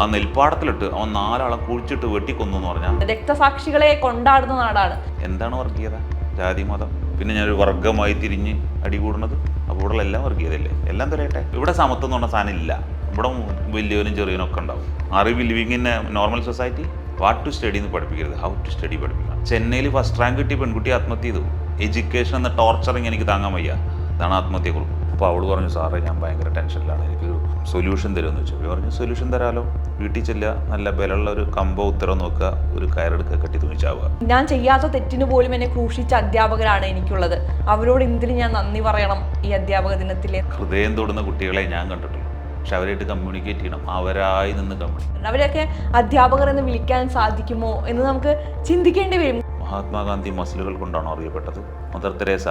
ആ നെൽപ്പാടത്തിലിട്ട് അവൻ നാലാളെ കുഴിച്ചിട്ട് വെട്ടിക്കൊന്നു എന്ന് പറഞ്ഞാൽ രക്തസാക്ഷികളെ കൊണ്ടാടുന്ന നാടാണ്. എന്താണ് വർഗീയത? ജാതി മതം. പിന്നെ ഞാനൊരു വർഗമായി തിരിഞ്ഞ് അടികൂടുന്നത്? അപ്പോൾ ഇവിടെ എല്ലാം വർഗീയതല്ലേ എല്ലാം തരയട്ടെ. ഇവിടെ സമത്വം എന്ന് പറഞ്ഞ സാധനം ഇല്ല. ഇവിടെ വലിയവനും ചെറിയവനും ഒക്കെ ഉണ്ടാവും. അറിവ് living in normal society what to study എന്ന് പഠിപ്പിക്കരുത്. ഹൗ ടു സ്റ്റഡി പഠിപ്പിക്കണം. ചെന്നൈയിൽ ഫസ്റ്റ് റാങ്ക് കിട്ടിയ പെൺകുട്ടി ആത്മഹത്യ ചെയ്തു. എഡ്യൂക്കേഷൻ എന്ന ടോർച്ചറിങ് എനിക്ക് താങ്ങാൻ വയ്യ. അതാണ് ആത്മഹത്യക്കുറിപ്പ് അപ്പോൾ അവൾ പറഞ്ഞു സാറേ ഞാൻ ഭയങ്കര ടെൻഷനിലാണ് എനിക്കൊരു സൊല്യൂഷൻ തരുമെന്ന് വെച്ചു. ഇവർ പറഞ്ഞു സൊല്യൂഷൻ തരാമല്ലോ വീട്ടിൽ ചെല്ലുക നല്ല ബലമുള്ള ഒരു കമ്പോ ഉത്തരം നോക്കുക ഒരു കയറെടുക്കുക കെട്ടി തുണിച്ചാവുക ഞാൻ ചെയ്യാത്ത തെറ്റിന് പോലും എന്നെ ക്രൂശിച്ച അധ്യാപകരാണ് എനിക്കുള്ളത്. അവരോട് എന്തിനു ഞാൻ നന്ദി പറയണം ഈ അധ്യാപക ദിനത്തിലെ? ഹൃദയം തൊടുന്ന കുട്ടികളെ ഞാൻ കണ്ടിട്ടുള്ളൂ. പക്ഷെ അവരായിട്ട് കമ്മ്യൂണിക്കേറ്റ് ചെയ്യണം. അവരായി നിന്ന് കമ്മ്യൂണിക്കേറ്റ് അവരെയൊക്കെ അധ്യാപകർ എന്ന് വിളിക്കാൻ സാധിക്കുമോ എന്ന് നമുക്ക് ചിന്തിക്കേണ്ടി വരും. മഹാത്മാഗാന്ധി മസിലുകൾ കൊണ്ടാണോ അറിയപ്പെട്ടത്? മദർ തെരേസ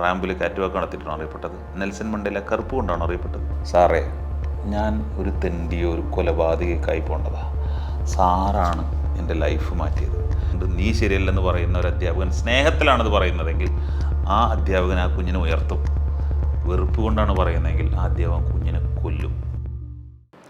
റാമ്പിൽ കാറ്റുവാക്ക് നടത്തിയിട്ടാണ് അറിയപ്പെട്ടത്? നെൽസൺ മണ്ടേല കറുപ്പ് കൊണ്ടാണ് അറിയപ്പെട്ടത്? സാറേ ഞാൻ ഒരു തെണ്ടിയോ ഒരു കൊലപാതകക്കായി പോണ്ടതാ. സാറാണ് എന്റെ ലൈഫ് മാറ്റിയത്. നീ ശരിയല്ലെന്ന് പറയുന്ന ഒരു അധ്യാപകൻ സ്നേഹത്തിലാണത് പറയുന്നതെങ്കിൽ ആ അധ്യാപകൻ ആ കുഞ്ഞിനെ ഉയർത്തും. വെറുപ്പ് കൊണ്ടാണ് പറയുന്നതെങ്കിൽ ആ അധ്യാപകൻ കുഞ്ഞിനെ കൊല്ലും.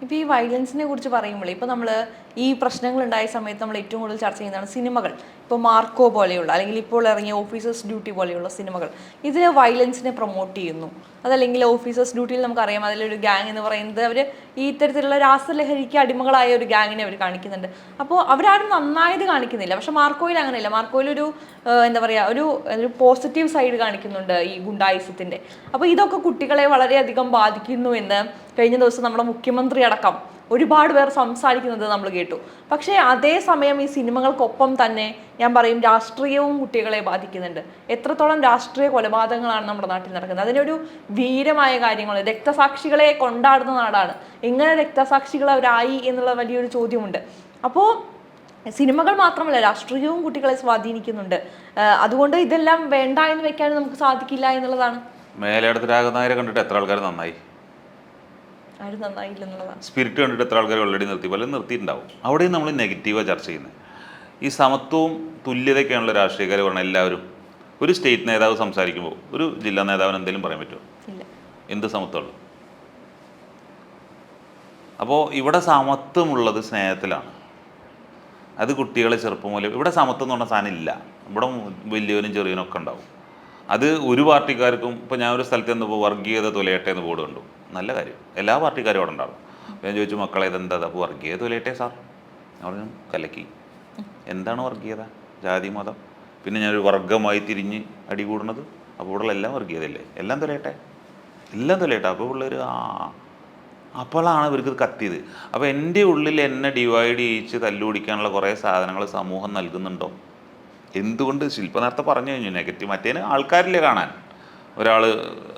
ഇപ്പോൾ ഈ വയലൻസിനെ കുറിച്ച് പറയുമ്പോൾ ഇപ്പോൾ നമ്മൾ ഈ പ്രശ്നങ്ങൾ ഉണ്ടായ സമയത്ത് നമ്മൾ ഏറ്റവും കൂടുതൽ ചർച്ച ചെയ്യുന്നതാണ് സിനിമകൾ. ഇപ്പോൾ മാർക്കോ പോലെയുള്ള അല്ലെങ്കിൽ ഇപ്പോൾ ഇറങ്ങിയ ഓഫീസേഴ്സ് ഡ്യൂട്ടി പോലെയുള്ള സിനിമകൾ. ഇതിൽ വയലൻസിനെ പ്രൊമോട്ട് ചെയ്യുന്നു. അതല്ലെങ്കിൽ ഓഫീസേഴ്സ് ഡ്യൂട്ടിയിൽ നമുക്കറിയാം. അതിലൊരു ഗ്യാങ് എന്ന് പറയുന്നത് അവർ ഈ ഇത്തരത്തിലുള്ള രാസലഹരിക്ക് അടിമകളായ ഒരു ഗ്യാങ്ങിനെ അവർ കാണിക്കുന്നുണ്ട്. അപ്പോൾ അവരാരും നന്നായത് കാണിക്കുന്നില്ല. പക്ഷെ മാർക്കോയിൽ അങ്ങനെയല്ല. മാർക്കോയിൽ ഒരു എന്താ പറയുക ഒരു ഒരു പോസിറ്റീവ് സൈഡ് കാണിക്കുന്നുണ്ട് ഈ ഗുണ്ടായിസത്തിന്റെ അപ്പോൾ ഇതൊക്കെ കുട്ടികളെ വളരെയധികം ബാധിക്കുന്നു എന്ന് കഴിഞ്ഞ ദിവസം നമ്മുടെ മുഖ്യമന്ത്രി അടക്കം ഒരുപാട് പേർ സംസാരിക്കുന്നത് നമ്മൾ കേട്ടു. പക്ഷേ അതേ സമയം ഈ സിനിമകൾക്കൊപ്പം തന്നെ ഞാൻ പറയും രാഷ്ട്രീയവും കുട്ടികളെ ബാധിക്കുന്നുണ്ട്. എത്രത്തോളം രാഷ്ട്രീയ കൊലപാതകങ്ങളാണ് നമ്മുടെ നാട്ടിൽ നടക്കുന്നത്. അതിനൊരു വീരമായ കാര്യങ്ങൾ രക്തസാക്ഷികളെ കൊണ്ടാടുന്ന നാടാണ്. എങ്ങനെ രക്തസാക്ഷികൾ അവരായി എന്നുള്ള വലിയൊരു ചോദ്യമുണ്ട്. അപ്പോൾ സിനിമകൾ മാത്രമല്ല രാഷ്ട്രീയവും കുട്ടികളെ സ്വാധീനിക്കുന്നുണ്ട്. അതുകൊണ്ട് ഇതെല്ലാം വേണ്ട എന്ന് വെക്കാൻ നമുക്ക് സാധിക്കില്ല എന്നുള്ളതാണ്. മേലയിടത്ത് രാഗനായരെ കണ്ടിട്ട് എത്ര ആൾക്കാർ നന്നായി? ആരും നന്നായില്ല എന്നുള്ളതാണ് സ്പിരിറ്റ് കണ്ടിട്ട് എത്ര ആൾക്കാർ ഓൾറെഡി നിർത്തി? പലരും നിർത്തിയിട്ടുണ്ടാവും. അവിടെയും നമ്മൾ നെഗറ്റീവാണ് ചർച്ച ചെയ്യുന്നത് ഈ സമത്വവും തുല്യതയൊക്കെയാണല്ലോ രാഷ്ട്രീയക്കാർ പറഞ്ഞ എല്ലാവരും. ഒരു സ്റ്റേറ്റ് നേതാവ് സംസാരിക്കുമ്പോൾ ഒരു ജില്ലാ നേതാവിന് എന്തെങ്കിലും പറയാൻ പറ്റുമോ എന്ത് സമത്വമുള്ളൂ അപ്പോൾ ഇവിടെ സമത്വമുള്ളത് സ്നേഹത്തിലാണ്. അത് കുട്ടികളെ ചെറുപ്പം മുതലേ ഇവിടെ സമത്വം എന്ന് പറഞ്ഞ സാധനം ഇല്ല. ഇവിടെ വലിയവനും ചെറിയവനും ഒക്കെ ഉണ്ടാവും. അത് ഒരു പാർട്ടിക്കാർക്കും ഇപ്പോൾ ഞാൻ ഒരു സ്ഥലത്ത് നിന്നപ്പോൾ വർഗീയത തുലയട്ടെ എന്ന് ബോർഡ് കണ്ടു. നല്ല കാര്യം. എല്ലാ പാർട്ടിക്കാരും അവിടെ ഉണ്ടാവും. ഞാൻ ചോദിച്ചു മക്കളെ ഇതെന്താ? അപ്പോൾ വർഗീയത വിലയിട്ടേ സാർ? ഞാൻ പറഞ്ഞു കലക്കി. എന്താണ് വർഗീയത? ജാതി മതം. പിന്നെ ഞാനൊരു വർഗമായി തിരിഞ്ഞ് അടികൂടുന്നത് അപ്പോൾ ഇവിടെ എല്ലാം വർഗീയതല്ലേ എല്ലാം തൊലയട്ടെ എല്ലാം തൊലയട്ടെ അപ്പോൾ പിള്ളേർ ആ അപ്പോഴാണ് ഇവർക്ക് കത്തിയത്. അപ്പോൾ എന്റെ ഉള്ളിൽ എന്നെ ഡിവൈഡ് ചെയ്യിച്ച് തല്ലുപിടിക്കാനുള്ള കുറേ സാധനങ്ങൾ സമൂഹം നൽകുന്നുണ്ടോ? എന്തുകൊണ്ട്? ശില്പ നേരത്തെ പറഞ്ഞു കഴിഞ്ഞു നെഗറ്റീവ്. മറ്റേന് ആൾക്കാരില്ലേ കാണാൻ. ഒരാൾ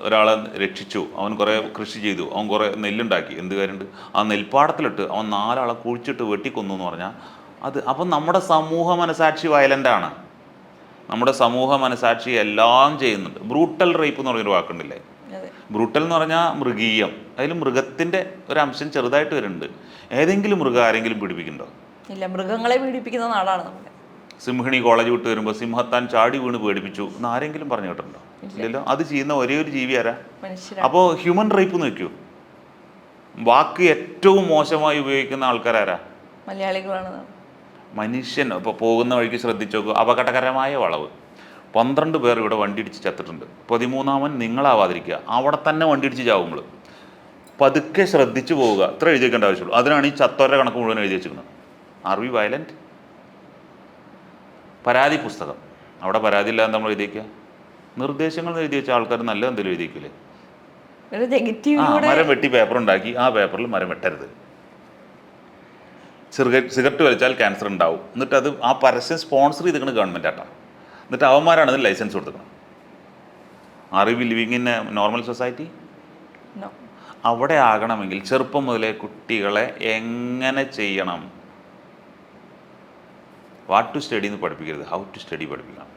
ഒരാളെ രക്ഷിച്ചു. അവൻ കുറേ കൃഷി ചെയ്തു. അവൻ കുറേ നെല്ലുണ്ടാക്കി. എന്ത് കാര്യമുണ്ട്? ആ നെൽപ്പാടത്തിലിട്ട് അവൻ നാലാളെ കുഴിച്ചിട്ട് വെട്ടിക്കൊന്നു എന്ന് പറഞ്ഞാൽ അത് അപ്പം നമ്മുടെ സമൂഹ മനസാക്ഷി വയലന്റാണ് നമ്മുടെ സമൂഹ മനസാക്ഷി എല്ലാം ചെയ്യുന്നുണ്ട്. ബ്രൂട്ടൽ റേപ്പ് എന്ന് പറഞ്ഞൊരു വാക്കുണ്ടല്ലേ? ബ്രൂട്ടൽ എന്ന് പറഞ്ഞാൽ മൃഗീയം. അതിൽ മൃഗത്തിന്റെ ഒരു അംശം ചെറുതായിട്ട് വരുന്നുണ്ട്. ഏതെങ്കിലും മൃഗം ആരെങ്കിലും പീഡിപ്പിക്കുന്നുണ്ടോ? ഇല്ല മൃഗങ്ങളെ പീഡിപ്പിക്കുന്ന നാടാണ് നമ്മുടെ സിംഹിണി കോളേജ് വിട്ട് വരുമ്പോൾ സിംഹത്താൻ ചാടി വീണ് പേടിപ്പിച്ചു എന്ന് ആരെങ്കിലും പറഞ്ഞു കേട്ടിട്ടുണ്ടോ? ഇല്ലല്ലോ. അത് ചെയ്യുന്ന ഒരേ ഒരു ജീവി ആരാ? അപ്പോൾ ഹ്യൂമൻ റേപ്പ് എന്ന് വെക്കൂ. വാക്ക് ഏറ്റവും മോശമായി ഉപയോഗിക്കുന്ന ആൾക്കാരാരാ മലയാളികളാണ്. മനുഷ്യൻ. ഇപ്പോൾ പോകുന്ന വഴിക്ക് ശ്രദ്ധിച്ചു അപകടകരമായ വളവ്. പന്ത്രണ്ട് പേർ ഇവിടെ വണ്ടി ഇടിച്ച് ചത്തിട്ടുണ്ട്. പതിമൂന്നാമൻ നിങ്ങളാവാതിരിക്കുക. അവിടെ തന്നെ വണ്ടി ഇടിച്ച് ചാവുമ്പോൾ. പതുക്കെ ശ്രദ്ധിച്ചു പോവുക. ഇത്ര എഴുതി വെക്കേണ്ട ആവശ്യമുള്ളൂ. അതിനാണ് ഈ ചത്തോരുടെ കണക്ക് മുഴുവൻ എഴുതി വെച്ചിരിക്കുന്നത്. ആർ വി വയലന്റ് പരാതി പുസ്തകം. അവിടെ പരാതി ഇല്ലാതെ നമ്മൾ എഴുതിക്കുക നിർദ്ദേശങ്ങൾ എഴുതി വെച്ച ആൾക്കാർ നല്ല എന്തെങ്കിലും എഴുതിക്കില്ലേ ആ മരം വെട്ടി പേപ്പർ ഉണ്ടാക്കി ആ പേപ്പറിൽ മരം വെട്ടരുത്. സിഗരറ്റ് സിഗരറ്റ് വലിച്ചാൽ ക്യാൻസർ ഉണ്ടാവും. എന്നിട്ട് അത് ആ പരസ്യം സ്പോൺസർ ചെയ്തിരിക്കുന്നത് ഗവൺമെന്റ് ആട്ടാ. എന്നിട്ട് അവന്മാരാണ് അതിന് ലൈസൻസ് കൊടുക്കുന്നത് അറിവ് ലിവിങ് ഇൻ നോർമൽ സൊസൈറ്റി. അവിടെ ആകണമെങ്കിൽ ചെറുപ്പം മുതലേ കുട്ടികളെ എങ്ങനെ ചെയ്യണം? വാട്ട് ടു സ്റ്റഡി എന്ന് പഠിപ്പിക്കരുത്. ഹൗ ടു സ്റ്റഡി പഠിപ്പിക്കണം.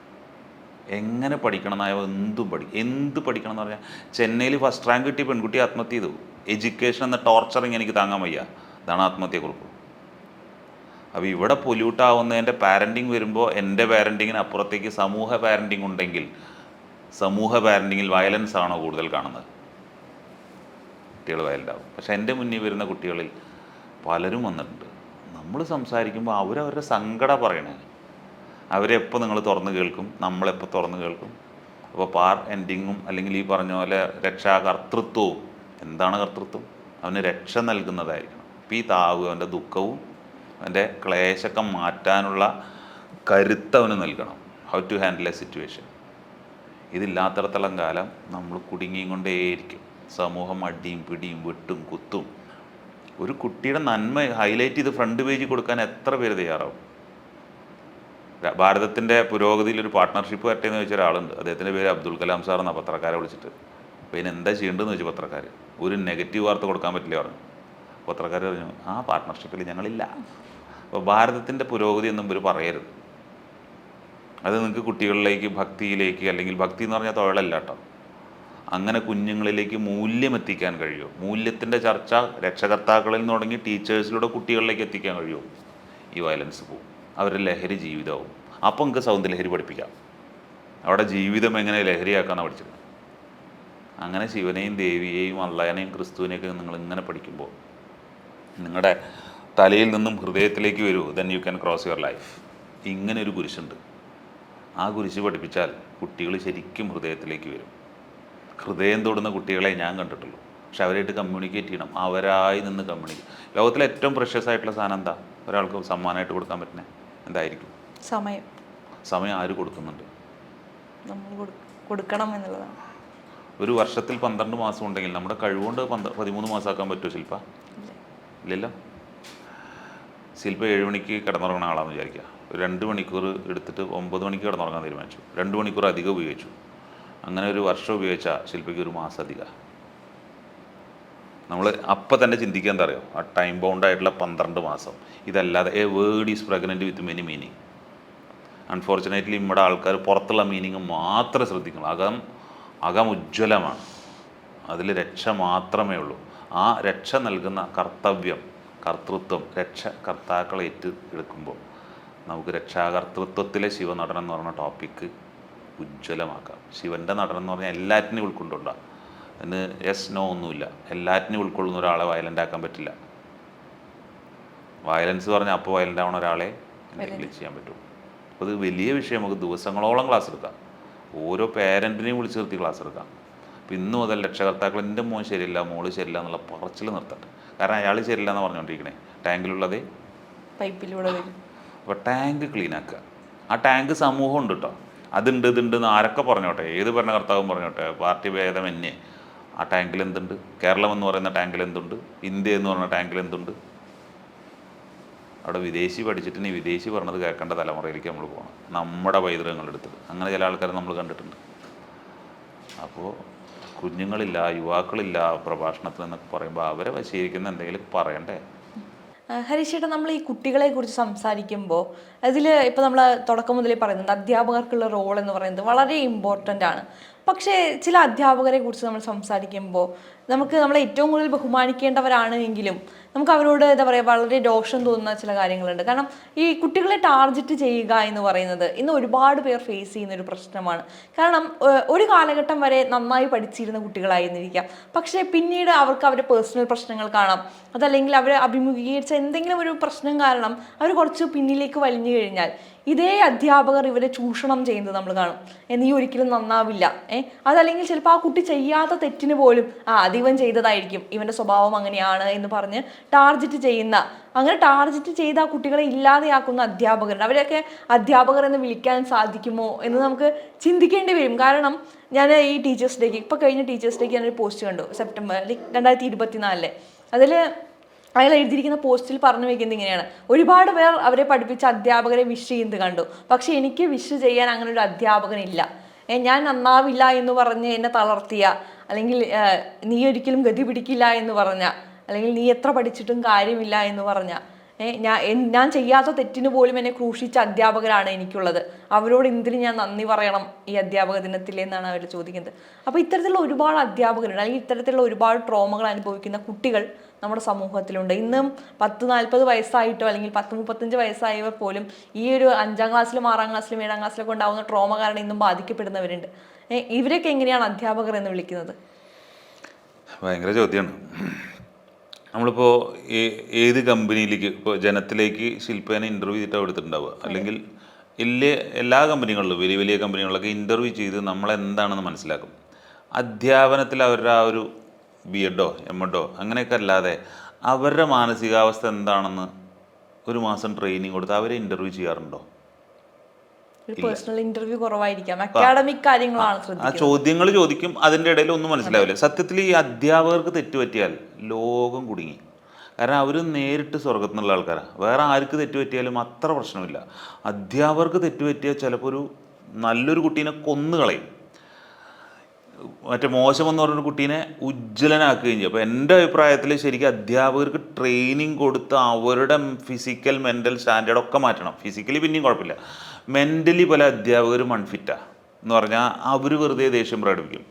എങ്ങനെ പഠിക്കണം എന്നായോ എന്തും പഠി എന്ത് പഠിക്കണം എന്ന് പറഞ്ഞാൽ ചെന്നൈയിൽ ഫസ്റ്റ് റാങ്ക് കിട്ടിയ പെൺകുട്ടി ആത്മഹത്യ ചെയ്തു. എഡ്യൂക്കേഷൻ എന്ന ടോർച്ചറിങ് എനിക്ക് താങ്ങാൻ വയ്യ. അതാണ് ആത്മഹത്യക്കുറിപ്പ് അപ്പോൾ ഇവിടെ പൊല്യൂട്ട് ആവുന്നതിന്റെ പാരന്റിങ് വരുമ്പോൾ എന്റെ പാരന്റിങ്ങിന് അപ്പുറത്തേക്ക് സമൂഹ പാരന്റിങ് ഉണ്ടെങ്കിൽ സമൂഹ പാരന്റിങ്ങിൽ വയലൻസ് ആണോ കൂടുതൽ കാണുന്നത്? കുട്ടികൾ വയലന്റ് ആവും. പക്ഷെ എന്റെ മുന്നിൽ വരുന്ന കുട്ടികളിൽ പലരും വന്നിട്ടുണ്ട്. നമ്മൾ സംസാരിക്കുമ്പോൾ അവരവരുടെ സങ്കടം പറയണേ. അവരെപ്പോൾ നിങ്ങൾ തുറന്ന് കേൾക്കും നമ്മളെപ്പോൾ തുറന്ന് കേൾക്കും. അപ്പോൾ പാർ എൻഡിങ്ങും അല്ലെങ്കിൽ ഈ പറഞ്ഞ പോലെ രക്ഷാകർത്തൃത്വവും എന്താണ് കർത്തൃത്വം? അവന് രക്ഷ നൽകുന്നതായിരിക്കണം. അപ്പോൾ ഈ താവ് അവന്റെ ദുഃഖവും അവന്റെ ക്ലേശൊക്കെ മാറ്റാനുള്ള കരുത്ത് അവന് നൽകണം. How to handle a situation ഇതില്ലാത്തടത്തോളം കാലം നമ്മൾ കുടുങ്ങിയും കൊണ്ടേയിരിക്കും സമൂഹം അടിയും പിടിയും വെട്ടും കുത്തും. ഒരു കുട്ടിയുടെ നന്മ ഹൈലൈറ്റ് ചെയ്ത് ഫ്രണ്ട് പേജിൽ കൊടുക്കാൻ എത്ര പേര് തയ്യാറാവും? ഭാരതത്തിന്റെ പുരോഗതിയിൽ ഒരു പാർട്ട്ണർഷിപ്പ് വരട്ടെ എന്ന് ചോദിച്ച ഒരാളുണ്ട്. അദ്ദേഹത്തിന്റെ പേര് അബ്ദുൾ കലാം സാർ എന്നാണ് പത്രക്കാരെ വിളിച്ചിട്ട്. അപ്പോൾ ഇതിന് എന്താ ചെയ്യേണ്ടതെന്ന് ചോദിച്ചു പത്രക്കാർ ഒരു നെഗറ്റീവ് വാർത്ത കൊടുക്കാൻ പറ്റില്ല പറഞ്ഞു. പത്രക്കാർ പറഞ്ഞു ആ പാർട്ട്ണർഷിപ്പിൽ ഞങ്ങളില്ല. അപ്പോൾ ഭാരതത്തിന്റെ പുരോഗതി എന്നും ഇവർ പറയരുത്. അത് നിങ്ങൾക്ക് കുട്ടികളിലേക്ക് ഭക്തിയിലേക്ക് അല്ലെങ്കിൽ ഭക്തി എന്ന് പറഞ്ഞാൽ തൊഴിലല്ല കേട്ടോ. അങ്ങനെ കുഞ്ഞുങ്ങളിലേക്ക് മൂല്യം എത്തിക്കാൻ കഴിയുമോ? മൂല്യത്തിന്റെ ചർച്ച രക്ഷകർത്താക്കളിൽ നിന്ന് തുടങ്ങി ടീച്ചേഴ്സിലൂടെ കുട്ടികളിലേക്ക് എത്തിക്കാൻ കഴിയുമോ? ഈ വയലൻസ് പോവും. അവരുടെ ലഹരി ജീവിതവും. അപ്പം നമുക്ക് സൗന്ദര്യ ലഹരി പഠിപ്പിക്കാം. അവിടെ ജീവിതം എങ്ങനെ ലഹരിയാക്കാന്ന് പഠിച്ചിരുന്നത് അങ്ങനെ ശിവനെയും ദേവിയെയും അള്ളാനെയും ക്രിസ്തുവിനെയൊക്കെ നിങ്ങൾ ഇങ്ങനെ പഠിക്കുമ്പോൾ നിങ്ങളുടെ തലയിൽ നിന്നും ഹൃദയത്തിലേക്ക് വരൂ then you can cross your life ഇങ്ങനെ ഒരു കുരിശുണ്ട്. ആ കുരിശ് പഠിപ്പിച്ചാൽ കുട്ടികൾ ശരിക്കും ഹൃദയത്തിലേക്ക് വരും. ഹൃദയം തൊടുന്ന കുട്ടികളെ ഞാൻ കണ്ടിട്ടുള്ളൂ. പക്ഷെ അവരായിട്ട് കമ്മ്യൂണിക്കേറ്റ് ചെയ്യണം. അവരായി നിന്ന് കമ്മ്യൂണിക്കേറ്റ് ലോകത്തിലെ ഏറ്റവും പ്രഷ്യസ് ആയിട്ടുള്ള സാധനം എന്താ? ഒരാൾക്ക് സമ്മാനമായിട്ട് കൊടുക്കാൻ പറ്റുന്നത് എന്തായിരിക്കും? സമയം. സമയം ആര് കൊടുക്കുന്നുണ്ട്? നമ്മൾ കൊടുക്കണം എന്നുള്ളതാണ്. ഒരു വർഷത്തിൽ പന്ത്രണ്ട് മാസം ഉണ്ടെങ്കിൽ നമ്മുടെ കഴിവുകൊണ്ട് പന്ത്ര പതിമൂന്ന് മാസമാക്കാൻ പറ്റുമോ ശില്പ ഇല്ല. ഇല്ലല്ലോ? ശില്പ ഏഴ് മണിക്ക് കിടന്നുറങ്ങുന്ന ആളാണെന്ന് വിചാരിക്കുക. ഒരു രണ്ട് മണിക്കൂർ എടുത്തിട്ട് ഒമ്പത് മണിക്ക് കിടന്നുറങ്ങാൻ തീരുമാനിച്ചു. രണ്ട് മണിക്കൂർ അധികം ഉപയോഗിച്ചു. അങ്ങനെ ഒരു വർഷം ഉപയോഗിച്ച ശില്പയ്ക്ക് ഒരു മാസം അധികം. നമ്മൾ അപ്പം തന്നെ ചിന്തിക്കാൻ എന്താ അറിയോ? ആ ടൈം ബൗണ്ടായിട്ടുള്ള പന്ത്രണ്ട് മാസം. ഇതല്ലാതെ a word is pregnant with many meaning unfortunately നമ്മുടെ ആൾക്കാർ പുറത്തുള്ള മീനിങ് മാത്രം ശ്രദ്ധിക്കണം. അകം അകം ഉജ്ജ്വലമാണ്. അതിൽ രക്ഷ മാത്രമേ ഉള്ളൂ. ആ രക്ഷ നൽകുന്ന കർത്തവ്യം കർത്തൃത്വം രക്ഷ കർത്താക്കളെ ഏറ്റ് എടുക്കുമ്പോൾ നമുക്ക് രക്ഷാകർത്തൃത്വത്തിലെ ശിവനടനം എന്ന് പറഞ്ഞ ടോപ്പിക്ക് ഉജ്ജ്വലമാക്കാം. ശിവന്റെ നടനം എന്ന് പറഞ്ഞാൽ എല്ലാറ്റിനെയും ഉൾക്കൊണ്ടുണ്ട അതിന് എസ് നോ ഒന്നുമില്ല. എല്ലാറ്റിനെയും ഉൾക്കൊള്ളുന്ന ഒരാളെ വയലന്റ് ആക്കാൻ പറ്റില്ല. വയലൻസ് പറഞ്ഞാൽ അപ്പോൾ വയലന്റ് ആവണ ഒരാളെ എന്തെങ്കിലും ചെയ്യാൻ പറ്റും. അപ്പോൾ ഇത് വലിയ വിഷയം. നമുക്ക് ദിവസങ്ങളോളം ക്ലാസ് എടുക്കാം. ഓരോ പേരന്റിനെയും വിളിച്ച് നിർത്തി ക്ലാസ് എടുക്കാം. അപ്പം ഇന്ന് മുതൽ രക്ഷകർത്താക്കൾ എന്റെ മോൻ ശരിയല്ല മോൾ ശരിയില്ല എന്നുള്ള പറച്ചിൽ നിർത്തട്ടെ. കാരണം അയാൾ ശരിയില്ല എന്ന് പറഞ്ഞുകൊണ്ടിരിക്കണേ ടാങ്കിലുള്ളതേ പൈപ്പിലൂടെ വരും. അപ്പോൾ ടാങ്ക് ക്ലീൻ ആക്കുക. ആ ടാങ്ക് സമൂഹം ഉണ്ട് കേട്ടോ അതുണ്ട് ഇതുണ്ട് എന്ന് ആരൊക്കെ പറഞ്ഞോട്ടെ? ഏത് ഭരണകർത്താവും പറഞ്ഞോട്ടെ? പാർട്ടി ഭേദമന്യേ ആ ടാങ്കിൽ എന്തുണ്ട്? കേരളം എന്ന് പറയുന്ന ടാങ്കിൽ എന്തുണ്ട്? ഇന്ത്യ എന്ന് പറയുന്ന ടാങ്കിൽ എന്തുണ്ട്? അവിടെ വിദേശി പഠിച്ചിട്ട് ഇനി വിദേശി പറഞ്ഞത് കേൾക്കേണ്ട തലമുറയിലേക്ക് നമ്മൾ പോകണം. നമ്മുടെ പൈതൃകങ്ങൾ എടുത്തിട്ട് അങ്ങനെ ചില ആൾക്കാരെ നമ്മൾ കണ്ടിട്ടുണ്ട്. അപ്പോൾ കുഞ്ഞുങ്ങളില്ല യുവാക്കളില്ല പ്രഭാഷണത്തിൽ എന്നൊക്കെ പറയുമ്പോൾ അവരെ വശീകരിക്കുന്ന എന്തെങ്കിലും പറയണ്ടേ? ഹരീഷേട്ടൻ നമ്മൾ ഈ കുട്ടികളെ കുറിച്ച് സംസാരിക്കുമ്പോൾ അതിൽ ഇപ്പോൾ നമ്മൾ തുടക്കം മുതലേ പറയുന്നുണ്ട് അധ്യാപകർക്കുള്ള റോൾ എന്ന് പറയുന്നത് വളരെ ഇമ്പോർട്ടന്റ് ആണ്. പക്ഷേ ചില അധ്യാപകരെ കുറിച്ച് നമ്മൾ സംസാരിക്കുമ്പോൾ നമുക്ക് നമ്മളെ ഏറ്റവും കൂടുതൽ ബഹുമാനിക്കേണ്ടവരാണ് എങ്കിലും നമുക്ക് അവരോട് എന്താ പറയുക വളരെ ദോഷം തോന്നുന്ന ചില കാര്യങ്ങളുണ്ട്. കാരണം ഈ കുട്ടികളെ ടാർജറ്റ് ചെയ്യുക എന്ന് പറയുന്നത് ഇന്ന് ഒരുപാട് പേർ ഫേസ് ചെയ്യുന്ന ഒരു പ്രശ്നമാണ്. കാരണം ഒരു കാലഘട്ടം വരെ നന്നായി പഠിച്ചിരുന്ന കുട്ടികളായിരുന്നിരിക്കാം. പക്ഷേ പിന്നീട് അവർക്ക് അവരുടെ പേഴ്സണൽ പ്രശ്നങ്ങൾ കാണാം. അതല്ലെങ്കിൽ അവർ അഭിമുഖീകരിച്ച എന്തെങ്കിലും ഒരു പ്രശ്നം കാരണം അവർ കുറച്ച് പിന്നിലേക്ക് വലിഞ്ഞു കഴിഞ്ഞാൽ ഇതേ അധ്യാപകർ ഇവരെ ചൂഷണം ചെയ്യുന്നത് നമ്മൾ കാണും. "ഏ, നീ ഒരിക്കലും നന്നാവില്ല. ഏ? അതല്ലെങ്കിൽ ചിലപ്പോൾ ആ കുട്ടി ചെയ്യാത്ത തെറ്റിന് പോലും ആ അതിവൻ ചെയ്തതായിരിക്കും. ഇവന്റെ സ്വഭാവം അങ്ങനെയാണ് എന്ന് പറഞ്ഞ് ടാർജറ്റ് ചെയ്യുന്ന അങ്ങനെ ടാർജറ്റ് ചെയ്ത ആ കുട്ടികളെ ഇല്ലാതെയാക്കുന്ന അധ്യാപകരുണ്ട്. അവരെയൊക്കെ അധ്യാപകർ എന്ന് വിളിക്കാൻ സാധിക്കുമോ എന്ന് നമുക്ക് ചിന്തിക്കേണ്ടി വരും. കാരണം ഞാൻ ഈ ടീച്ചേഴ്സ് ഡേക്ക് ഇപ്പോൾ കഴിഞ്ഞ ടീച്ചേഴ്സ് ഡേക്ക് ഞാനൊരു പോസ്റ്റ് കണ്ടു സെപ്റ്റംബർ രണ്ടായിരത്തി ഇരുപത്തിനാലിലെ. അതിൽ അയാൾ എഴുതിയിരിക്കുന്ന പോസ്റ്റിൽ പറഞ്ഞു വെക്കുന്നത് ഇങ്ങനെയാണ്. ഒരുപാട് പേർ അവരെ പഠിപ്പിച്ച അധ്യാപകരെ വിഷ് ചെയ്യുന്നത് കണ്ടു. പക്ഷേ എനിക്ക് വിഷ് ചെയ്യാൻ അങ്ങനെ ഒരു അധ്യാപകനില്ല ഞാൻ നന്നാവില്ല എന്ന് പറഞ്ഞ് എന്നെ തളർത്തിയ അല്ലെങ്കിൽ നീ ഒരിക്കലും ഗതി പിടിക്കില്ല എന്ന് പറഞ്ഞ അല്ലെങ്കിൽ നീ എത്ര പഠിച്ചിട്ടും കാര്യമില്ല എന്ന് പറഞ്ഞ ഞാൻ ഞാൻ ചെയ്യാത്ത തെറ്റിന് പോലും എന്നെ ക്രൂശിച്ച അധ്യാപകരാണ് എനിക്കുള്ളത്. അവരോട് എന്തിന് ഞാൻ നന്ദി പറയണം ഈ അധ്യാപക ദിനത്തിൽ എന്നാണ് അവർ ചോദിക്കുന്നത്. അപ്പോൾ ഇത്തരത്തിലുള്ള ഒരുപാട് അധ്യാപകരുണ്ട് അല്ലെങ്കിൽ ഇത്തരത്തിലുള്ള ഒരുപാട് ട്രോമകൾ അനുഭവിക്കുന്ന കുട്ടികൾ നമ്മുടെ സമൂഹത്തിലുണ്ട്. ഇന്നും പത്ത് നാൽപ്പത് വയസ്സായിട്ടോ അല്ലെങ്കിൽ പത്ത് മുപ്പത്തഞ്ച് വയസ്സായവർ പോലും ഈ ഒരു അഞ്ചാം ക്ലാസ്സിലും ആറാം ക്ലാസ്സിലും ഏഴാം ക്ലാസ്സിലൊക്കെ ഉണ്ടാകുന്ന ട്രോമ കാരണം ഇന്നും ബാധിക്കപ്പെടുന്നവരുണ്ട്. ഇവരൊക്കെ എങ്ങനെയാണ് അധ്യാപകർ എന്ന് വിളിക്കുന്നത്? ഭയങ്കര ചോദ്യമാണ് നമ്മളിപ്പോൾ ഏത് കമ്പനിയിലേക്ക് ഇപ്പോൾ ജനത്തിലേക്ക് ശില്പേനെ ഇന്റർവ്യൂ ചെയ്തിട്ടാണ് എടുത്തിട്ടുണ്ടാവുക? അല്ലെങ്കിൽ വലിയ എല്ലാ കമ്പനികളിലും വലിയ വലിയ കമ്പനികളിലൊക്കെ ഇന്റർവ്യൂ ചെയ്ത് നമ്മളെന്താണെന്ന് മനസ്സിലാക്കും? അധ്യാപനത്തിൽ അവരുടെ ആ ഒരു ബി എഡോ എം എഡോ അങ്ങനെയൊക്കെ അല്ലാതെ അവരുടെ മാനസികാവസ്ഥ എന്താണെന്ന് ഒരു മാസം ട്രെയിനിങ് കൊടുത്ത് അവരെ ഇന്റർവ്യൂ ചെയ്യാറുണ്ടോ? പേഴ്സണൽ ഇന്റർവ്യൂ കുറവായിരിക്കാം. അക്കാഡമിക് കാര്യങ്ങളാണ് ആ ചോദ്യങ്ങൾ ചോദിക്കും അതിന്റെ ഇടയിൽ ഒന്നും മനസ്സിലാവില്ല. സത്യത്തിൽ ഈ അധ്യാപകർക്ക് തെറ്റുപറ്റിയാൽ ലോകം കുടുങ്ങി. കാരണം അവർ നേരിട്ട് സ്വർഗത്തിൽ നിന്നുള്ള ആൾക്കാരാണ് വേറെ ആർക്ക് തെറ്റുപറ്റിയാലും അത്ര പ്രശ്നമില്ല. അധ്യാപകർക്ക് തെറ്റുപറ്റിയാൽ ചിലപ്പോൾ ഒരു നല്ലൊരു കുട്ടീനെ കൊന്നുകളയും. മറ്റേ മോശമെന്ന് പറഞ്ഞൊരു കുട്ടീനെ ഉജ്ജ്വലനാക്കുകയും ചെയ്യും. അപ്പോൾ എന്റെ അഭിപ്രായത്തിൽ ശരിക്കും അധ്യാപകർക്ക് ട്രെയിനിങ് കൊടുത്ത് അവരുടെ ഫിസിക്കൽ മെന്റൽ സ്റ്റാൻഡേർഡ് ഒക്കെ മാറ്റണം. ഫിസിക്കലി പിന്നെയും കുഴപ്പമില്ല. മെന്റലി പല അധ്യാപകരും അൺഫിറ്റാണ് എന്ന് പറഞ്ഞാൽ അവർ വെറുതെ ദേഷ്യം പ്രകടിപ്പിക്കും.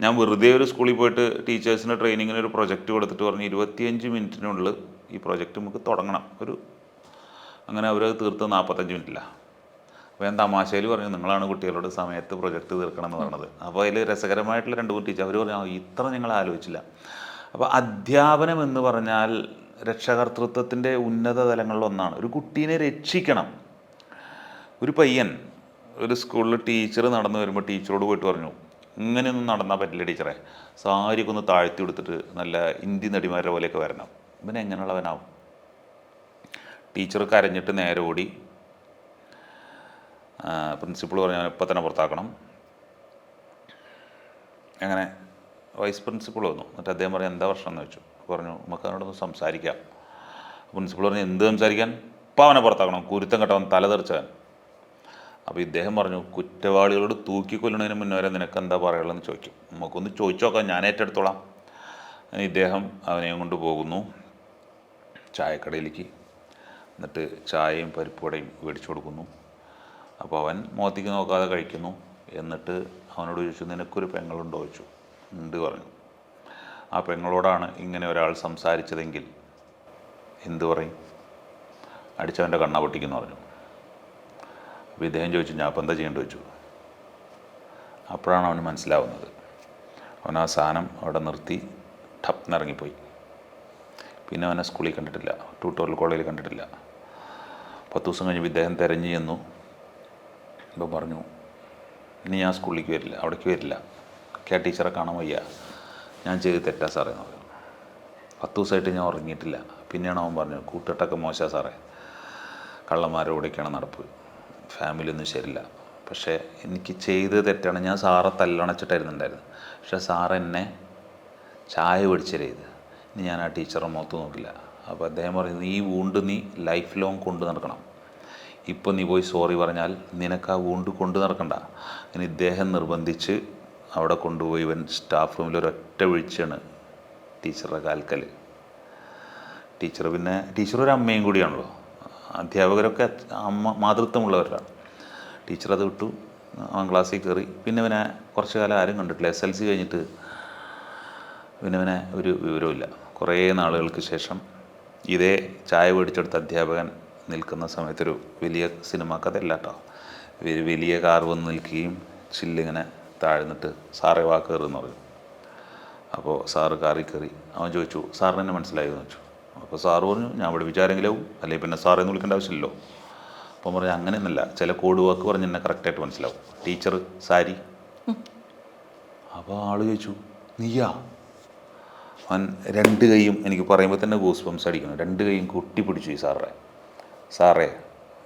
ഞാൻ വെറുതെ ഒരു സ്കൂളിൽ പോയിട്ട് ടീച്ചേഴ്സിന് ട്രെയിനിങ്ങിന് ഒരു പ്രൊജക്റ്റ് കൊടുത്തിട്ട് പറഞ്ഞു ഇരുപത്തിയഞ്ച് മിനിറ്റിനുള്ളിൽ ഈ പ്രൊജക്റ്റ് നമുക്ക് തുടങ്ങണം. ഒരു അങ്ങനെ അവരത് തീർത്ത് നാൽപ്പത്തഞ്ച് മിനിറ്റിലാണ് അപ്പോൾ ഞാൻ തമാശയിൽ പറഞ്ഞു നിങ്ങളാണ് കുട്ടികളോട് സമയത്ത് പ്രൊജക്റ്റ് തീർക്കണം എന്ന് പറഞ്ഞത്. അപ്പോൾ അതിൽ രസകരമായിട്ടുള്ള രണ്ട് മൂന്ന് ടീച്ചർ അവർ പറഞ്ഞു ഇത്ര ഞങ്ങൾ ആലോചിച്ചില്ല. അപ്പോൾ അധ്യാപനം എന്ന് പറഞ്ഞാൽ രക്ഷകർത്തൃത്വത്തിന്റെ ഉന്നത തലങ്ങളിലൊന്നാണ് ഒരു കുട്ടീനെ രക്ഷിക്കണം. ഒരു പയ്യൻ ഒരു സ്കൂളിൽ ടീച്ചർ നടന്നു വരുമ്പോൾ ടീച്ചറോട് പോയിട്ട് പറഞ്ഞു ഇങ്ങനെയൊന്നും നടന്നാൽ പറ്റില്ല ടീച്ചറെ. സാരിയൊക്കെ ഒന്ന് താഴ്ത്തി കൊടുത്തിട്ട് നല്ല ഇന്ത്യൻ നടിമാരുടെ പോലെയൊക്കെ വരണം. ഇവൻ എങ്ങനെയുള്ളവനാവും? ടീച്ചർ കരഞ്ഞിട്ട് നേരെ ഓടി. പ്രിൻസിപ്പൾ പറഞ്ഞു അവനെ ഇപ്പം തന്നെ പുറത്താക്കണം. അങ്ങനെ വൈസ് പ്രിൻസിപ്പൾ വന്നു. എന്നിട്ട് അദ്ദേഹം പറഞ്ഞു എന്താ പ്രശ്നം എന്ന് വെച്ചു പറഞ്ഞു നമുക്ക് അവനോടൊന്ന് സംസാരിക്കാം. പ്രിൻസിപ്പൾ പറഞ്ഞു എന്ത് സംസാരിക്കാൻ? ഇപ്പം അവനെ പുറത്താക്കണം. കുരുത്തം കെട്ടവൻ തലതെറിച്ചവൻ അപ്പോൾ ഇദ്ദേഹം പറഞ്ഞു കുറ്റവാളികളോട് തൂക്കിക്കൊല്ലുന്നതിന് മുന്നേ വരെ നിനക്ക് എന്താ പറയുള്ളതെന്ന് ചോദിക്കും. നമുക്കൊന്ന് ചോദിച്ചു നോക്കാം ഞാൻ ഏറ്റെടുത്തോളാം. ഇദ്ദേഹം അവനെയും കൊണ്ട് പോകുന്നു. ചായക്കടയിലേക്ക്. എന്നിട്ട് ചായയും പരിപ്പുവടയും മേടിച്ചു കൊടുക്കുന്നു. അപ്പോൾ അവൻ മുഖത്തേക്ക് നോക്കാതെ കഴിക്കുന്നു. എന്നിട്ട് അവനോട് ചോദിച്ചു നിനക്കൊരു പെങ്ങളുണ്ടോ? ചോദിച്ചു. ഉണ്ട് പറഞ്ഞു. ആ പെങ്ങളോടാണ് ഇങ്ങനെ ഒരാൾ സംസാരിച്ചതെങ്കിൽ എന്തു പറയും? അടിച്ചവന്റെ കണ്ണ പൊട്ടിക്കുന്നു പറഞ്ഞു. അപ്പോൾ ഇദ്ദേഹം ചോദിച്ചു ഞാൻ അപ്പം എന്താ ചെയ്യേണ്ടത്? ചോദിച്ചു. അപ്പോഴാണ് അവന് മനസ്സിലാവുന്നത്. അവൻ ആ സാധനം അവിടെ നിർത്തി ടപ്പ് നിറങ്ങിപ്പോയി പിന്നെ അവനെ സ്കൂളിൽ കണ്ടിട്ടില്ല ട്യൂട്ടോറിയൽ കോളേജിൽ കണ്ടിട്ടില്ല. പത്ത് ദിവസം കഴിഞ്ഞ് ഇദ്ദേഹം തിരഞ്ഞു ചെന്നു. അപ്പോൾ പറഞ്ഞു ഇനി ഞാൻ സ്കൂളിലേക്ക് വരില്ല അവിടേക്ക് വരില്ല. കെ ടീച്ചറെ കാണാൻ വയ്യ. ഞാൻ ചെയ്ത് തെറ്റാ സാറേ എന്ന് പറഞ്ഞു. പത്ത് ദിവസമായിട്ട് ഞാൻ ഉറങ്ങിയിട്ടില്ല. പിന്നെയാണ് അവൻ പറഞ്ഞു കൂട്ടിട്ടൊക്കെ മോശ സാറേ. കള്ളന്മാരുടെ കൂടെയൊക്കെയാണ് നടപ്പ്. ഫാമിലി ഒന്നും ശരിയില്ല. പക്ഷേ എനിക്ക് ചെയ്ത് തെറ്റാണ്. ഞാൻ സാറെ തല്ലണച്ചിട്ടായിരുന്നുണ്ടായിരുന്നു പക്ഷേ സാർ എന്നെ ചായ പിടിച്ചത് ഇനി ഞാൻ ആ ടീച്ചറെ മുഖത്ത് നോക്കില്ല. അപ്പോൾ അദ്ദേഹം പറയുന്നത് ഈ വൂണ്ട് നീ ലൈഫ് ലോങ് കൊണ്ടു നടക്കണം. ഇപ്പോൾ നീ പോയി സോറി പറഞ്ഞാൽ നിനക്ക് ആ വൂണ്ട് കൊണ്ടു നടക്കണ്ട. അങ്ങനെ ഇദ്ദേഹം നിർബന്ധിച്ച് അവിടെ കൊണ്ടുപോയി ഇവൻ സ്റ്റാഫ് റൂമിൽ ഒരൊറ്റ വീഴ്ചയാണ് ടീച്ചറുടെ കാൽക്കൽ ടീച്ചർ പിന്നെ ടീച്ചർ ഒരു അമ്മയും കൂടിയാണല്ലോ. അധ്യാപകരൊക്കെ അമ്മ മാതൃത്വമുള്ളവരാണ്. ടീച്ചർ അത് വിട്ടു അവൻ ക്ലാസ്സിൽ കയറി പിന്നെ ഇവനെ കുറച്ച് കാലം ആരും കണ്ടിട്ടില്ല. എസ് എൽ സി കഴിഞ്ഞിട്ട് പിന്നെ ഇവനെ ഒരു വിവരവുമില്ല. കുറേ നാളുകൾക്ക് ശേഷം ഇതേ ചായ മേടിച്ചെടുത്ത അധ്യാപകൻ നിൽക്കുന്ന സമയത്തൊരു വലിയ സിനിമ കഥയല്ല കേട്ടോ വലിയ കാർ വന്ന് നിൽക്കുകയും ചില്ലിങ്ങനെ താഴ്ന്നിട്ട് സാറേ വാ കയറുമെന്ന് പറയും അപ്പോൾ സാറ് കാറി കയറി അവൻ ചോദിച്ചു സാറിന് എന്നെ മനസ്സിലായി എന്ന് വെച്ചു അപ്പോൾ സാറ് പറഞ്ഞു ഞാൻ ഇവിടെ വിചാരെങ്കിലാവും അല്ലെങ്കിൽ പിന്നെ സാറേ എന്ന് വിളിക്കേണ്ട ആവശ്യമില്ലല്ലോ. അപ്പം പറഞ്ഞു അങ്ങനെയൊന്നുമല്ല. ചില കോഡ് വാക്ക് പറഞ്ഞ് എന്നെ കറക്റ്റായിട്ട് മനസ്സിലാവും. Teacher sorry. അപ്പോൾ ആൾ ചോദിച്ചു നീയാ? അവൻ രണ്ട് കൈയും എനിക്ക് പറയുമ്പോൾ തന്നെ ഗൂസ് ബംസ് അടിക്കുന്നു. രണ്ട് കൈയും കൊട്ടിപ്പിടിച്ചു ഈ സാറേ സാറേ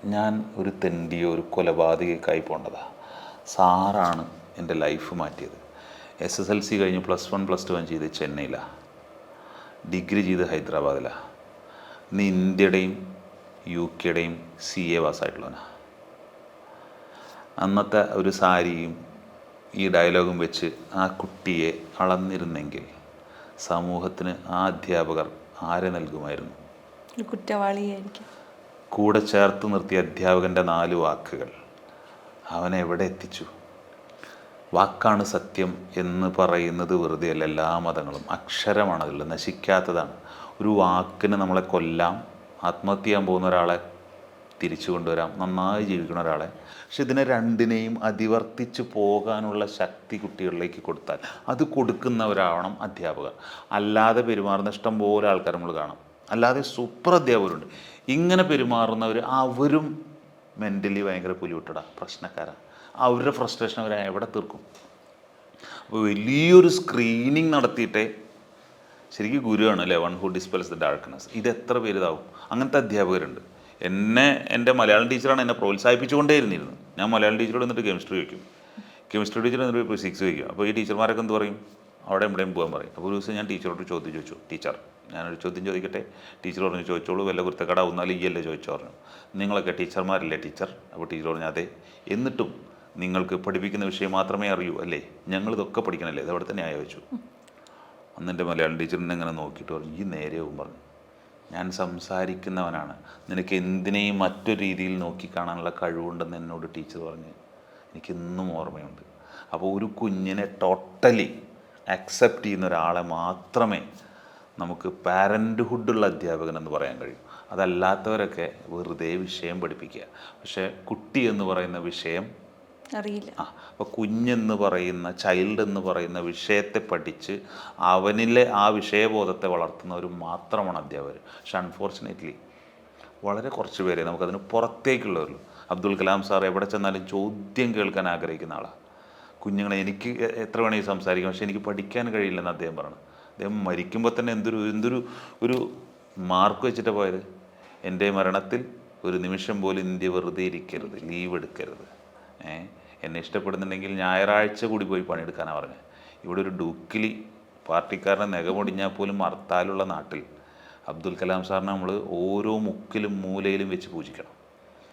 ഞാൻ ഒരു തെണ്ടിയോ ഒരു കൊലപാതകക്കായി പോണ്ടതാ. സാറാണ് എന്റെ ലൈഫ് മാറ്റിയത്. എസ് എസ് എൽ സി കഴിഞ്ഞ് പ്ലസ് വൺ പ്ലസ് ടു ചെയ്ത് ചെന്നൈയിലാണ് ഡിഗ്രി ചെയ്ത് ഹൈദരാബാദിലാണ് നീ ഇന്ത്യയുടെയും യു കെയുടെയും സി എ പാസ്സായിട്ടുള്ളവനാ. അന്നത്തെ ഒരു സാരിയും ഈ ഡയലോഗും വെച്ച് ആ കുട്ടിയെ അളന്നിരുന്നെങ്കിൽ സമൂഹത്തിന് ആ അധ്യാപകർ ആരെ നൽകുമായിരുന്നു? കുറ്റവാളിയായിരിക്കും. കൂടെ ചേർത്ത് നിർത്തിയ അധ്യാപകന്റെ നാല് വാക്കുകൾ. അവനെ എവിടെ എത്തിച്ചു? വാക്കാണ് സത്യം എന്ന് പറയുന്നത് വെറുതെയല്ല എല്ലാ മതങ്ങളും. അക്ഷരമാണ് അതിൽ നശിക്കാത്തതാണ്. ഒരു വാക്കിന് നമ്മളെ കൊല്ലാം ആത്മഹത്യ ചെയ്യാൻ പോകുന്ന ഒരാളെ തിരിച്ചു കൊണ്ടുവരാം നന്നായി ജീവിക്കുന്ന ഒരാളെ. പക്ഷെ ഇതിനെ രണ്ടിനെയും അതിവർത്തിച്ച് പോകാനുള്ള ശക്തി കുട്ടികളിലേക്ക് കൊടുത്താൽ അത് കൊടുക്കുന്നവരാവണം അധ്യാപകർ. അല്ലാതെ പെരുമാറുന്ന ഇഷ്ടം പോലെ ആൾക്കാർ നമ്മൾ കാണാം. അല്ലാതെ സൂപ്പർ അധ്യാപകരുണ്ട്. ഇങ്ങനെ പെരുമാറുന്നവർ അവരും മെന്റലി ഭയങ്കര പുലിവിട്ടടാ പ്രശ്നക്കാരാണ് അവരുടെ ഫ്രസ്ട്രേഷൻ അവർ എവിടെ തീർക്കും? അപ്പോൾ വലിയൊരു സ്ക്രീനിങ് നടത്തിയിട്ടേ ശരിക്കും ഗുരുവാണ് അല്ലേ? One who dispels the darkness ഇത് എത്ര പേര് ഇതാവും അങ്ങനത്തെ അധ്യാപകരുണ്ട്. എന്നെ എന്റെ മലയാളം ടീച്ചറാണ് എന്നെ പ്രോത്സാഹിപ്പിച്ചുകൊണ്ടേ ഇരുന്നിരുന്നു ഞാൻ മലയാളം ടീച്ചറോട് എന്നിട്ട് കെമിസ്ട്രി വയ്ക്കും കെമിസ്ട്രി ടീച്ചർ എന്നിട്ട് ഫിസിക്സ് വയ്ക്കും അപ്പോൾ ഈ ടീച്ചർമാരൊക്കെ എന്ത് പറയും? അവിടെ എവിടെയും പോകാൻ പറയും. അപ്പോൾ ഒരു ദിവസം ഞാൻ ടീച്ചറോട് ചോദ്യം ചോദിച്ചു. ടീച്ചർ ഞാനൊരു ചോദ്യം ചോദിക്കട്ടെ? ടീച്ചർ പറഞ്ഞു ചോദിച്ചോളൂ വല്ല കുരുത്തക്കടാവുന്നാലും ഈ അല്ലേ ചോദിച്ചു പറഞ്ഞു. നിങ്ങളൊക്കെ ടീച്ചർമാരല്ലേ ടീച്ചർ? അപ്പോൾ ടീച്ചർ പറഞ്ഞു അതെ. എന്നിട്ടും നിങ്ങൾക്ക് പഠിപ്പിക്കുന്ന വിഷയം മാത്രമേ അറിയൂ അല്ലേ? ഞങ്ങളിതൊക്കെ പഠിക്കണല്ലേ? ഇത് അവിടെ തന്നെ അന്ന് എന്റെ മലയാളം ടീച്ചറിനെ ഇങ്ങനെ നോക്കിയിട്ട് പറഞ്ഞു ഈ നേരെയാവും പറഞ്ഞു. ഞാൻ സംസാരിക്കുന്നവനാണ്. നിനക്ക് എന്തിനേയും മറ്റൊരു രീതിയിൽ നോക്കിക്കാണാനുള്ള കഴിവുണ്ടെന്ന് എന്നോട് ടീച്ചർ പറഞ്ഞ്. എനിക്കിന്നും ഓർമ്മയുണ്ട്. അപ്പോൾ ഒരു കുഞ്ഞിനെ ടോട്ടലി അക്സെപ്റ്റ് ചെയ്യുന്ന ഒരാളെ മാത്രമേ നമുക്ക് പാരന്റ്ഹുഡുള്ള അധ്യാപകൻ എന്ന് പറയാൻ കഴിയും. അതല്ലാത്തവരൊക്കെ വെറുതെ വിഷയം പഠിപ്പിക്കുക. പക്ഷേ കുട്ടി എന്ന് പറയുന്ന വിഷയം അറിയില്ല. ആ അപ്പോൾ കുഞ്ഞെന്ന് പറയുന്ന ചൈൽഡ് എന്ന് പറയുന്ന വിഷയത്തെ പഠിച്ച് അവനിലെ ആ വിഷയബോധത്തെ വളർത്തുന്നവർ മാത്രമാണ് അധ്യാപകർ പക്ഷെ അൺഫോർച്ചുനേറ്റ്ലി വളരെ കുറച്ച് പേരെ നമുക്കതിന് പുറത്തേക്കുള്ളവരുള്ളൂ. അബ്ദുൽ കലാം സാർ എവിടെ ചെന്നാലും ചോദ്യം കേൾക്കാൻ ആഗ്രഹിക്കുന്ന ആളാണ് കുഞ്ഞുങ്ങളെ എനിക്ക് എത്ര വേണമെങ്കിൽ സംസാരിക്കാം. പക്ഷെ എനിക്ക് പഠിക്കാൻ കഴിയില്ലെന്ന് അദ്ദേഹം പറഞ്ഞു. അദ്ദേഹം മരിക്കുമ്പോൾ തന്നെ എന്തൊരു എന്തൊരു ഒരു മാർക്ക് വെച്ചിട്ട് പോയത്? എന്റെ മരണത്തിൽ ഒരു നിമിഷം പോലും ഇന്ത്യ വെറുതെ ഇരിക്കരുത് ലീവ് എടുക്കരുത്. ഏ? എന്നെ ഇഷ്ടപ്പെടുന്നുണ്ടെങ്കിൽ ഞായറാഴ്ച കൂടി പോയി പണിയെടുക്കാനാണ് പറഞ്ഞത് ഇവിടെ ഒരു ഡുക്കിലി പാർട്ടിക്കാരനെ നെകമൊടിഞ്ഞാൽ പോലും ഹർത്താലുള്ള നാട്ടിൽ അബ്ദുൽ കലാം സാറിനെ നമ്മൾ ഓരോ മുക്കിലും മൂലയിലും വെച്ച് പൂജിക്കണം.